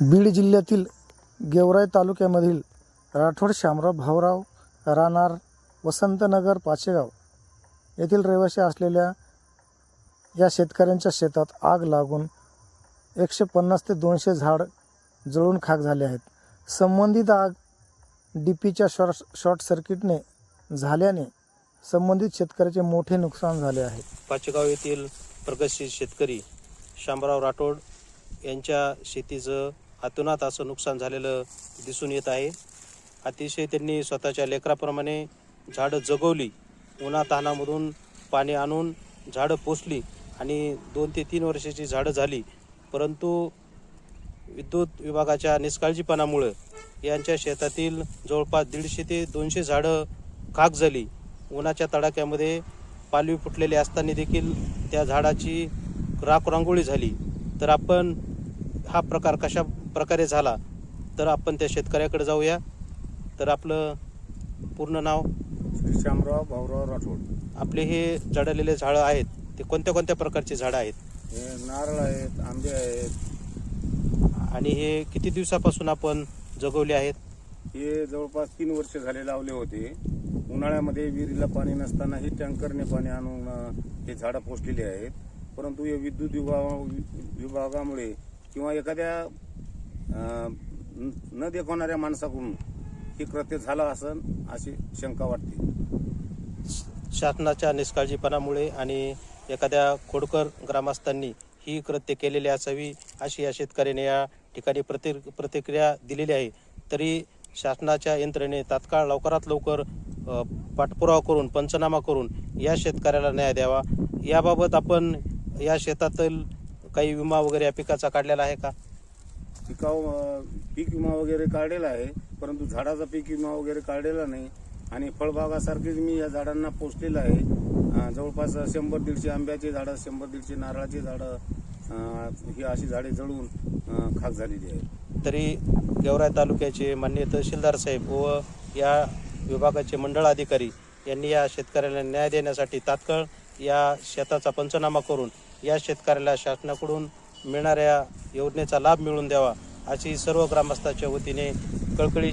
बीड जिल्ह्यातील गेवराई तालुक्यामधील राठोड शामराव भाऊराव राहणार वसंतनगर पाचेगाव येथील रहिवासी असलेल्या या शेतकऱ्यांच्या शेतात आग लागून एकशे पन्नास ते दोनशे झाड जळून खाक झाले आहेत. संबंधित आग डी पीच्या शॉर्ट शॉर्ट सर्किटने झाल्याने संबंधित शेतकऱ्याचे मोठे नुकसान झाले आहे. पाचेगाव येथील प्रगतशील शेतकरी शामराव राठोड यांच्या शेतीचं अतोनात असं नुकसान झालेलं दिसून येत आहे. अतिशय त्यांनी स्वतःच्या लेकराप्रमाणे झाडं जगवली. उन्हातानामधून पाणी आणून झाडं पोसली आणि दोन ते तीन वर्षाची झाडं झाली. परंतु विद्युत विभागाच्या निष्काळजीपणामुळं यांच्या शेतातील जवळपास दीडशे ते दोनशे झाडं खाक झाली. उन्हाच्या तडाख्यामध्ये पालवी फुटलेली असताना देखील त्या झाडाची राख रांगोळी झाली. तर आपण हा प्रकार कशा प्रकारे झाला तर आपण त्या शेतकऱ्याकडे जाऊया. तर आपलं पूर्ण नाव? श्री श्यामराव भाऊराव राठोड. आपले हे जळलेले झाडं आहेत ते कोणत्या कोणत्या प्रकारची झाडं आहेत? हे नारळ आहेत आंबे आहेत. आणि हे किती दिवसापासून आपण जगवले आहेत? हे जवळपास तीन वर्ष झाले लावले होते. उन्हाळ्यामध्ये विहिरीला पाणी नसताना हे टँकरने पाणी आणून हे झाडं पोचलेली आहेत. परंतु हे विद्युत विभाग विभागामुळे किंवा एखाद्या न- देखवणाऱ्या माणसाकडून हे कृत्य झालं असं अशी शंका वाटते. शासनाच्या निष्काळजीपणामुळे आणि एखाद्या खोडकर ग्रामस्थांनी ही कृत्य केलेली असावी अशी या शेतकऱ्याने या ठिकाणी प्रति प्रतिक्रिया दिलेली आहे. तरी शासनाच्या यंत्रणेने तात्काळ लवकरात लवकर पाठपुरावा करून पंचनामा करून या शेतकऱ्याला न्याय द्यावा. याबाबत आपण या शेतातील काही विमा वगैरे या पिकाचा काढलेला आहे का? पिकाव पीक विमा वगैरे काढलेला आहे परंतु झाडाचा पीक विमा वगैरे काढलेला नाही. आणि फळबागासारखेच मी या झाडांना पोचलेलं आहे. जवळपास शंभर दीडशे आंब्याचे झाडं शंभर दीडशे नारळाची झाडं ही अशी झाडे जळून खाक झालेली आहे तरी गेवराय तालुक्याचे मान्य तहसीलदार साहेब व या विभागाचे मंडळ अधिकारी यांनी या शेतकऱ्याला न्याय देण्यासाठी तात्काळ या शेताचा पंचनामा करून या शेतकऱ्याला शासनाकडून मिळणाऱ्या योजनेचा लाभ मिळून द्यावा अशी सर्व ग्रामस्थांच्या वतीने कळकळी